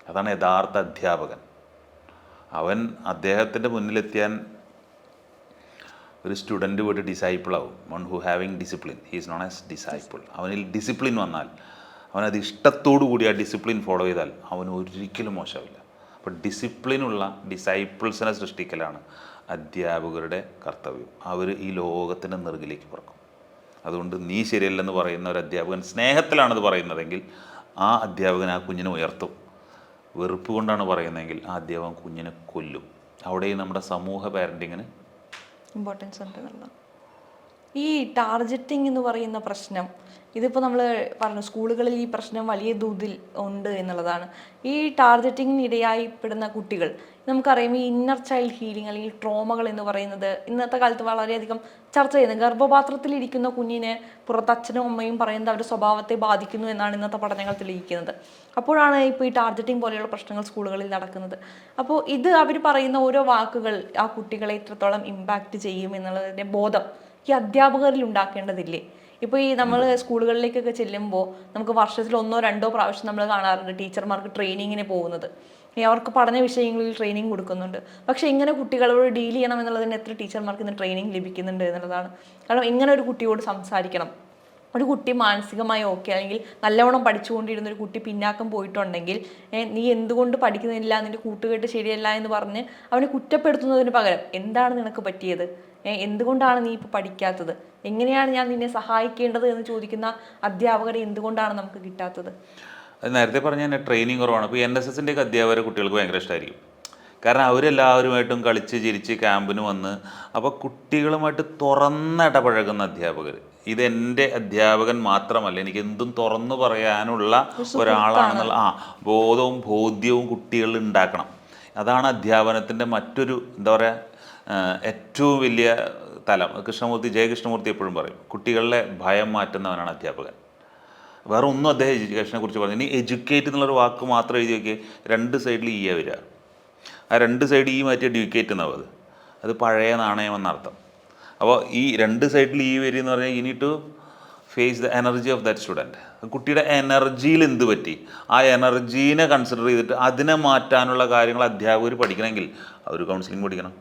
അതാണ് യഥാർത്ഥ അധ്യാപകൻ. അവൻ അദ്ദേഹത്തിന്റെ മുന്നിലെത്തിയാൻ ഒരു സ്റ്റുഡന്റ് പോയിട്ട് ഡിസൈപ്പിളാവും one who having discipline he's known as disciple അവനിൽ ഡിസിപ്ലിൻ വന്നാൽ അവനത് ഇഷ്ടത്തോടു കൂടി ആ ഡിസിപ്ലിൻ ഫോളോ ചെയ്താൽ അവൻ ഒരിക്കലും മോശമില്ല. അപ്പോൾ ഡിസിപ്ലിനുള്ള ഡിസൈപ്പിൾസിനെ സൃഷ്ടിക്കലാണ് അധ്യാപകരുടെ കർത്തവ്യം. അവർ ഈ ലോകത്തിന്റെ നെറുകിലേക്ക് പറക്കും. അതുകൊണ്ട് നീ ശരിയല്ലെന്ന് പറയുന്ന ഒരു അധ്യാപകൻ സ്നേഹത്തിലാണത് പറയുന്നതെങ്കിൽ ആ അധ്യാപകൻ ആ കുഞ്ഞിനെ ഉയർത്തും. വെറുപ്പ് കൊണ്ടാണ് പറയുന്നതെങ്കിൽ ആ അധ്യാപകൻ കുഞ്ഞിനെ കൊല്ലും. അവിടെയും നമ്മുടെ സമൂഹ പാരന്റിങ്ങിന് ഇമ്പോർട്ടൻസ് ഉണ്ട് എന്നുള്ളതാണ് ഈ ടാർജറ്റിംഗ് എന്ന് പറയുന്ന പ്രശ്നം ഇതിപ്പോൾ നമ്മൾ പറഞ്ഞു സ്കൂളുകളിൽ ഈ പ്രശ്നം വലിയ തോതിൽ ഉണ്ട് എന്നുള്ളതാണ്. ഈ ടാർഗറ്റിങ്ങിന് ഇടയായിപ്പെടുന്ന കുട്ടികൾ നമുക്കറിയാം ഈ ഇന്നർ ചൈൽഡ് ഹീലിംഗ് അല്ലെങ്കിൽ ട്രോമകൾ എന്ന് പറയുന്നത് ഇന്നത്തെ കാലത്ത് വളരെയധികം ചർച്ച ചെയ്യുന്നത് ഗർഭപാത്രത്തിൽ ഇരിക്കുന്ന കുഞ്ഞിനെ പുറത്ത് അച്ഛനും അമ്മയും പറയുന്നത് അവരുടെ സ്വഭാവത്തെ ബാധിക്കുന്നു എന്നാണ് ഇന്നത്തെ പഠനങ്ങൾ തെളിയിക്കുന്നത്. അപ്പോഴാണ് ഇപ്പോൾ ഈ ടാർഗറ്റിംഗ് പോലെയുള്ള പ്രശ്നങ്ങൾ സ്കൂളുകളിൽ നടക്കുന്നത്. അപ്പോൾ ഇത് അവർ പറയുന്ന ഓരോ വാക്കുകൾ ആ കുട്ടികളെ എത്രത്തോളം ഇമ്പാക്റ്റ് ചെയ്യും എന്നുള്ളതിന്റെ ബോധം ഈ അധ്യാപകരിൽ ഉണ്ടാക്കേണ്ടതില്ലേ? ഇപ്പോൾ ഈ നമ്മൾ സ്കൂളുകളിലേക്കൊക്കെ ചെല്ലുമ്പോൾ നമുക്ക് വർഷത്തിൽ ഒന്നോ രണ്ടോ പ്രാവശ്യം നമ്മൾ കാണാറുണ്ട് ടീച്ചർമാർക്ക് ട്രെയിനിങ്ങിന് പോകുന്നത്. ഈ അവർക്ക് പഠന വിഷയങ്ങളിൽ ട്രെയിനിങ് കൊടുക്കുന്നുണ്ട്. പക്ഷെ ഇങ്ങനെ കുട്ടികളോട് ഡീൽ ചെയ്യണം എന്നുള്ളതിന് എത്ര ടീച്ചർമാർക്ക് ഇന്ന് ട്രെയിനിങ് ലഭിക്കുന്നുണ്ട് എന്നുള്ളതാണ്. കാരണം ഇങ്ങനെ ഒരു കുട്ടിയോട് സംസാരിക്കണം. ഒരു കുട്ടി മാനസികമായി ഓക്കെ അല്ലെങ്കിൽ നല്ലവണ്ണം പഠിച്ചുകൊണ്ടിരുന്ന ഒരു കുട്ടി പിന്നാക്കം പോയിട്ടുണ്ടെങ്കിൽ നീ എന്തുകൊണ്ട് പഠിക്കുന്നില്ല നിന്റെ കൂട്ടുകെട്ട് ശരിയല്ല എന്ന് പറഞ്ഞ് അവനെ കുറ്റപ്പെടുത്തുന്നതിന് പകരം എന്താണ് നിനക്ക് പറ്റിയത്? എന്തുകൊണ്ടാണ് നീ ഇപ്പോൾ പഠിക്കാത്തത്? എങ്ങനെയാണ് ഞാൻ നിന്നെ സഹായിക്കേണ്ടത് എന്ന് ചോദിക്കുന്ന അധ്യാപകരെ എന്തുകൊണ്ടാണ് നമുക്ക് കിട്ടാത്തത്? അത് നേരത്തെ പറഞ്ഞ ട്രെയിനിങ് കുറവാണ്. ഇപ്പോൾ എൻ എസ് എസിന്റെ ഒക്കെ കുട്ടികൾക്ക് ഭയങ്കര ഇഷ്ടമായിരിക്കും കാരണം അവരെല്ലാവരുമായിട്ടും കളിച്ച് ചിരിച്ച് ക്യാമ്പിന് വന്ന് അപ്പോൾ കുട്ടികളുമായിട്ട് തുറന്നിടപഴകുന്ന അധ്യാപകർ ഇത് എന്റെ അധ്യാപകൻ മാത്രമല്ല എനിക്ക് എന്തും തുറന്നു പറയാനുള്ള ഒരാളാണെന്നുള്ള ആ ബോധവും ബോധ്യവും കുട്ടികളിൽ ഉണ്ടാക്കണം. അതാണ് അധ്യാപനത്തിന്റെ മറ്റൊരു എന്താ പറയുക ഏറ്റവും വലിയ തലം. കൃഷ്ണമൂർത്തി ജയകൃഷ്ണമൂർത്തി എപ്പോഴും പറയും കുട്ടികളിലെ ഭയം മാറ്റുന്നവനാണ് അധ്യാപകൻ. വേറെ ഒന്നും അദ്ദേഹം എഡ്യൂക്കേഷനെ കുറിച്ച് പറഞ്ഞു ഇനി എഡ്യൂക്കേറ്റ് എന്നുള്ളൊരു വാക്ക് മാത്രം എഴുതി നോക്കിയാൽ രണ്ട് സൈഡിൽ ഈ വരിക. ആ രണ്ട് സൈഡ് ഈ മാറ്റി എഡ്യൂക്കേറ്റ് എന്നാവും അത് അത് പഴയ നാണയം എന്നർത്ഥം അപ്പോൾ ഈ രണ്ട് സൈഡിൽ ഈ വരി എന്ന് പറഞ്ഞാൽ ഇനി to face the energy of that student കുട്ടിയുടെ എനർജിയിൽ എന്ത് പറ്റി? ആ എനർജീനെ കൺസിഡർ ചെയ്തിട്ട് അതിനെ മാറ്റാനുള്ള കാര്യങ്ങൾ അധ്യാപകർ പഠിക്കണമെങ്കിൽ അവർ കൗൺസിലിംഗ് പഠിക്കണം.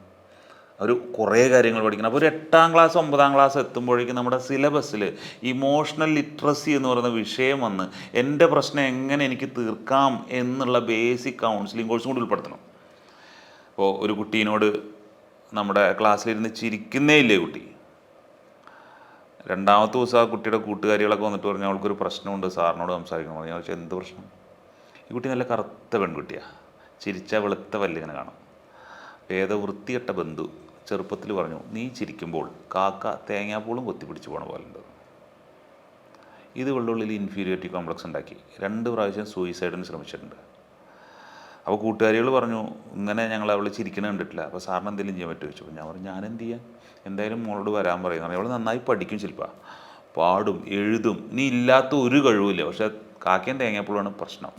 അവർ കുറേ കാര്യങ്ങൾ പഠിക്കണം. അപ്പോൾ ഒരു എട്ടാം ക്ലാസ് ഒമ്പതാം ക്ലാസ് എത്തുമ്പോഴേക്കും നമ്മുടെ സിലബസിൽ ഇമോഷണൽ ലിറ്ററസി എന്ന് പറയുന്ന വിഷയം വന്ന് എന്റെ പ്രശ്നം എങ്ങനെ എനിക്ക് തീർക്കാം എന്നുള്ള ബേസിക് കൗൺസിലിംഗ് കോഴ്സും കൂടി ഉൾപ്പെടുത്തണം. അപ്പോൾ ഒരു കുട്ടീനോട് നമ്മുടെ ക്ലാസ്സിലിരുന്ന് ചിരിക്കുന്നേ ഇല്ലേ കുട്ടി? രണ്ടാമത്തെ ദിവസം ആ കുട്ടിയുടെ കൂട്ടുകാരികളൊക്കെ വന്നിട്ട് പറഞ്ഞു അവൾക്കൊരു പ്രശ്നമുണ്ട് സാറിനോട് സംസാരിക്കണം. പറഞ്ഞു പക്ഷേ എന്ത് പ്രശ്നം? ഈ കുട്ടി നല്ല കറുത്ത പെൺകുട്ടിയാണ് ചിരിച്ച വെളുത്ത പല്ലിങ്ങനെ കാണും. വേദ വൃത്തികെട്ട ബന്ധു ചെറുപ്പത്തിൽ പറഞ്ഞു നീ ചിരിക്കുമ്പോൾ കാക്ക തേങ്ങാപ്പൂളും കൊത്തിപ്പിടിച്ച് പോണ പോലെ ഉണ്ട്. ഇത് വെള്ളുള്ളിൽ ഇൻഫീരിയോറിറ്റി കോംപ്ലക്സ് ഉണ്ടാക്കി. രണ്ട് പ്രാവശ്യം സൂയിസൈഡിന് ശ്രമിച്ചിട്ടുണ്ട്. അപ്പോൾ കൂട്ടുകാരികൾ പറഞ്ഞു ഇങ്ങനെ ഞങ്ങൾ അവൾ ചിരിക്കണ കണ്ടിട്ടില്ല. അപ്പോൾ സാറിന് എന്തെങ്കിലും ചെയ്യാൻ പറ്റുമോ? ചോദിച്ചു. അപ്പോൾ ഞാൻ പറഞ്ഞു ഞാൻ എന്ത് ചെയ്യാൻ എന്തായാലും മോളോട് വരാൻ പറയുന്നു അവൾ നന്നായി പഠിക്കും ശില്പ. പാടും എഴുതും. നീ ഇല്ലാത്ത ഒരു കഴിവില്ല പക്ഷെ കാക്കയും തേങ്ങാപ്പൂളാണ് പ്രശ്നം.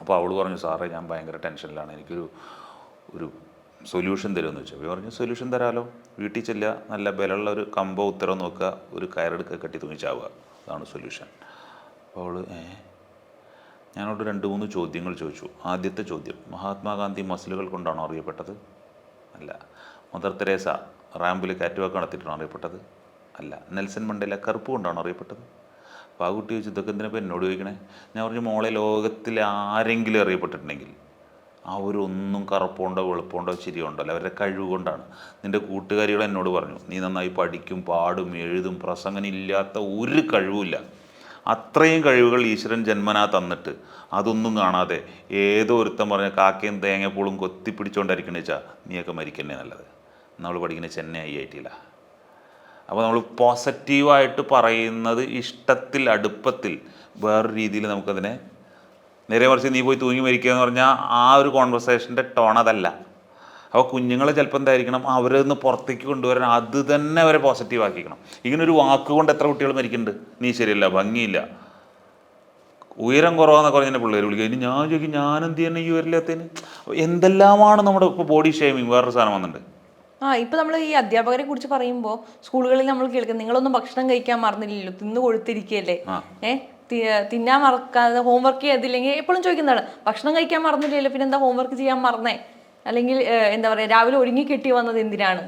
അപ്പോൾ അവൾ പറഞ്ഞു സാറേ ഞാൻ ഭയങ്കര ടെൻഷനിലാണ്. എനിക്കൊരു ഒരു സൊല്യൂഷൻ തരുമെന്ന് വെച്ചു അപ്പോൾ പറഞ്ഞു സൊല്യൂഷൻ തരാമല്ലോ വീട്ടിൽ ചെല്ലുക. നല്ല ബലമുള്ള ഒരു കമ്പോ ഉത്തരം നോക്കുക. ഒരു കയറെടുക്കുക കെട്ടി തൂങ്ങിച്ചാവുക. അതാണ് സൊല്യൂഷൻ. അപ്പോൾ അവൾ ഏ? ഞാനോട് രണ്ട് മൂന്ന് ചോദ്യങ്ങൾ ചോദിച്ചു. ആദ്യത്തെ ചോദ്യം മഹാത്മാഗാന്ധി മസിലുകൾ കൊണ്ടാണോ അറിയപ്പെട്ടത്? അല്ല. മദർ തെരേസ റാമ്പിൽ കാറ്റുവാക്ക് നടത്തിയിട്ടാണോ അറിയപ്പെട്ടത്? അല്ല. നെൽസൺ മണ്ടേല കറുപ്പ് കൊണ്ടാണോ അറിയപ്പെട്ടത്? അപ്പോൾ ആ കുട്ടി ചോദിച്ചു ഇതൊക്കെ എന്നോട് ചോദിക്കണേ? ഞാൻ പറഞ്ഞു മോളെ ലോകത്തിൽ ആരെങ്കിലും അറിയപ്പെട്ടിട്ടുണ്ടെങ്കിൽ ആ ഒരു ഒന്നും കറുപ്പുണ്ടോ വെളുപ്പുണ്ടോ ചിരിയുണ്ടോ അല്ല അവരുടെ കഴിവ് കൊണ്ടാണ് നിന്റെ കൂട്ടുകാരികൾ എന്നോട് പറഞ്ഞു നീ നന്നായി പഠിക്കും പാടും എഴുതും പ്രസംഗനില്ലാത്ത ഒരു കഴിവുമില്ല. അത്രയും കഴിവുകൾ ഈശ്വരൻ ജന്മനാ തന്നിട്ട് അതൊന്നും കാണാതെ ഏതോ ഒരുത്തൻ പറഞ്ഞ കാക്കയും തേങ്ങപ്പൂളും കൊത്തിപ്പിടിച്ചോണ്ടായിരിക്കണ വെച്ചാൽ നീയൊക്കെ മരിക്കണേ നല്ലത്. നമ്മൾ പഠിക്കുന്ന ചെന്നൈ ഐ ഐ ടിയില അപ്പോൾ നമ്മൾ പോസിറ്റീവായിട്ട് പറയുന്നത് ഇഷ്ടത്തിൽ അടുപ്പത്തിൽ വേറൊരു രീതിയിൽ നമുക്കതിനെ നേരെ മറിച്ച് നീ പോയി തൂങ്ങി മരിക്കുക എന്ന് പറഞ്ഞാൽ ആ ഒരു കോൺവെർസേഷന്റെ ടോൺ അതല്ല. അപ്പോൾ കുഞ്ഞുങ്ങൾ ചിലപ്പോൾ എന്തായിരിക്കണം അവരൊന്ന് പുറത്തേക്ക് കൊണ്ടുവരാൻ അത് തന്നെ അവരെ പോസിറ്റീവ് ആക്കിക്കണം. ഇങ്ങനെ ഒരു വാക്ക് എത്ര കുട്ടികൾ മരിക്കുന്നുണ്ട്? നീ ശരിയല്ല ഭംഗിയില്ല. ഉയരം കുറവാന്നൊക്കെ പറഞ്ഞ പിള്ളേർ വിളിക്കുക. ഇനി ഞാൻ ചോദിക്കും ഞാൻ എന്ത് ചെയ്യുന്ന ഈ ഉയരില്ലാത്തതിന് എന്തെല്ലാമാണ് നമ്മുടെ ഇപ്പോൾ ബോഡി ഷേമിങ് വേറൊരു സാധനം വന്നിട്ടുണ്ട്. ആ ഇപ്പം നമ്മൾ ഈ അധ്യാപകരെ കുറിച്ച് പറയുമ്പോൾ സ്കൂളുകളിൽ നമ്മൾ കേൾക്കും നിങ്ങളൊന്നും ഭക്ഷണം കഴിക്കാൻ മറന്നില്ലല്ലോ തിന്നു കൊടുത്തിരിക്കുകയല്ലേ. ഏഹ് തിന്നാൻ മറക്കാതെ ഹോംവർക്ക് ചെയ്തില്ലെങ്കിൽ എപ്പോഴും ചോദിക്കുന്നതാണ് ഭക്ഷണം കഴിക്കാൻ മറന്നില്ലല്ലോ പിന്നെ എന്താ ഹോംവർക്ക് ചെയ്യാൻ മറന്നേ? അല്ലെങ്കിൽ എന്താ പറയുക രാവിലെ ഒരുങ്ങി കെട്ടി വന്നത് എന്തിനാണ്?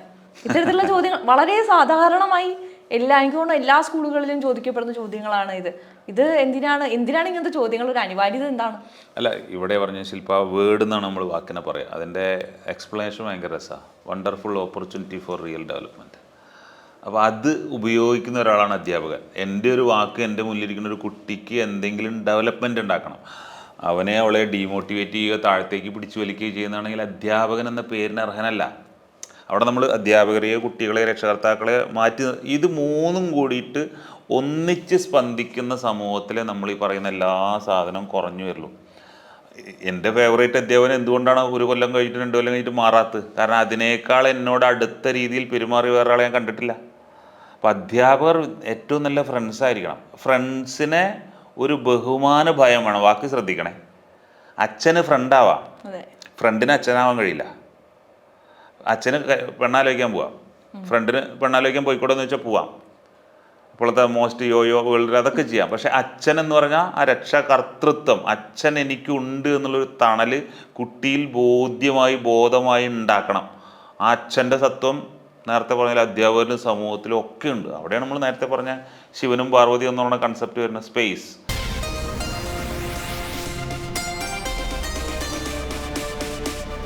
ഇത്തരത്തിലുള്ള ചോദ്യങ്ങൾ വളരെ സാധാരണമായി എല്ലാ എനിക്ക് തോന്നുന്നു എല്ലാ സ്കൂളുകളിലും ചോദിക്കപ്പെടുന്ന ചോദ്യങ്ങളാണ് ഇത്. ഇത് എന്തിനാണ് എന്തിനാണ് ഇങ്ങനത്തെ ചോദ്യങ്ങൾ? ഒരു അനിവാര്യത എന്താണ്? അല്ല ഇവിടെ പറഞ്ഞ ശില്പ വേർഡ് എന്നാണ് നമ്മൾ വാക്കിനെ പറയുക. അതിന്റെ എക്സ്പ്ലനേഷൻ ഭയങ്കര രസമാണ് wonderful opportunity for real development അപ്പോൾ അത് ഉപയോഗിക്കുന്ന ഒരാളാണ് അധ്യാപകൻ. എന്റെ ഒരു വാക്ക് എന്റെ മുന്നിലിരിക്കുന്ന ഒരു കുട്ടിക്ക് എന്തെങ്കിലും ഡെവലപ്മെന്റ് ഉണ്ടാക്കണം. അവനെ അവളെ ഡീമോട്ടിവേറ്റ് ചെയ്യുക താഴത്തേക്ക് പിടിച്ചു വലിക്കുകയോ ചെയ്യുന്നതാണെങ്കിൽ അധ്യാപകൻ എന്ന പേരിന് അർഹനല്ല. അവിടെ നമ്മൾ അധ്യാപകരെയോ കുട്ടികളെ രക്ഷകർത്താക്കളെ മാറ്റി ഇത് മൂന്നും കൂടിയിട്ട് ഒന്നിച്ച് സ്പന്ദിക്കുന്ന സമൂഹത്തിലെ നമ്മൾ ഈ പറയുന്ന എല്ലാ സാധനവും കുറഞ്ഞു വരുള്ളൂ എന്റെ ഫേവറേറ്റ് അധ്യാപകൻ എന്തുകൊണ്ടാണ് ഒരു കൊല്ലം കഴിഞ്ഞിട്ട് രണ്ട് കൊല്ലം കഴിഞ്ഞിട്ട് മാറാത്തത്? കാരണം അതിനേക്കാൾ എന്നോട് അടുത്ത രീതിയിൽ പെരുമാറി വേറെ ഞാൻ കണ്ടിട്ടില്ല. അപ്പം അധ്യാപകർ ഏറ്റവും നല്ല ഫ്രണ്ട്സ് ആയിരിക്കണം. ഫ്രണ്ട്സിനെ ഒരു ബഹുമാന ഭയം വേണം. വാക്ക് ശ്രദ്ധിക്കണേ. അച്ഛന് ഫ്രണ്ടാവാം. ഫ്രണ്ടിന് അച്ഛനാവാൻ കഴിയില്ല. അച്ഛന് പെണ്ണാലോചിക്കാൻ പോവാം. ഫ്രണ്ടിന് പെണ്ണാലോചിക്കാൻ പോയിക്കോട്ടെ എന്ന് വെച്ചാൽ പോവാം. ഇപ്പോഴത്തെ മോസ്റ്റ് യോയോ വേൾഡ് അതൊക്കെ ചെയ്യാം. പക്ഷെ അച്ഛൻ എന്ന് പറഞ്ഞാൽ ആ രക്ഷാകർത്തൃത്വം അച്ഛൻ എനിക്കുണ്ട് എന്നുള്ളൊരു തണൽ കുട്ടിയിൽ ബോധ്യമായി ബോധമായി ഉണ്ടാക്കണം. ആ അച്ഛന്റെ സത്വം നേരത്തെ പറഞ്ഞ അധ്യാപകരും സമൂഹത്തിലും ഒക്കെ ഉണ്ട്. അവിടെയാണ് നമ്മൾ നേരത്തെ പറഞ്ഞ ശിവനും പാർവതി എന്നുള്ള കൺസെപ്റ്റ് വരുന്ന സ്പേസ്